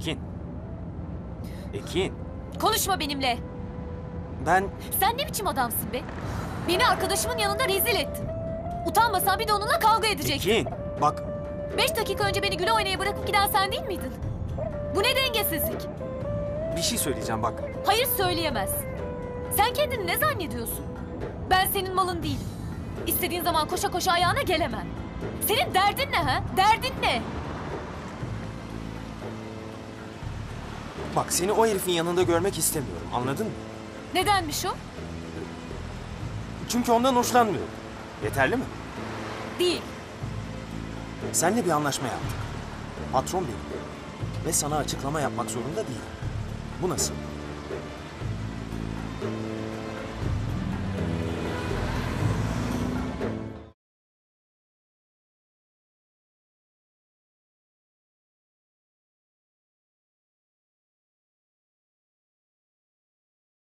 Ekin. Ekin. Konuşma benimle. Ben Sen ne biçim adamsın be? Beni arkadaşımın yanında rezil ettin. Utanmasan bir de onunla kavga edecektin. Ekin. Bak Beş dakika önce beni güle oynaya bırakıp giden sen değil miydin? Bu ne dengesizlik? bir şey söyleyeceğim bak. Hayır söyleyemezsin. Sen kendini ne zannediyorsun? Ben senin malın değilim. İstediğin zaman koşa koşa ayağına gelemem. Senin derdin ne ha? Derdin ne? Bak seni o herifin yanında görmek istemiyorum. Anladın mı? Nedenmiş o? Çünkü ondan hoşlanmıyorum. Yeterli mi? Değil. Seninle bir anlaşma yaptık. Patron benim. Ve sana açıklama yapmak zorunda değilim. Bu nasıl?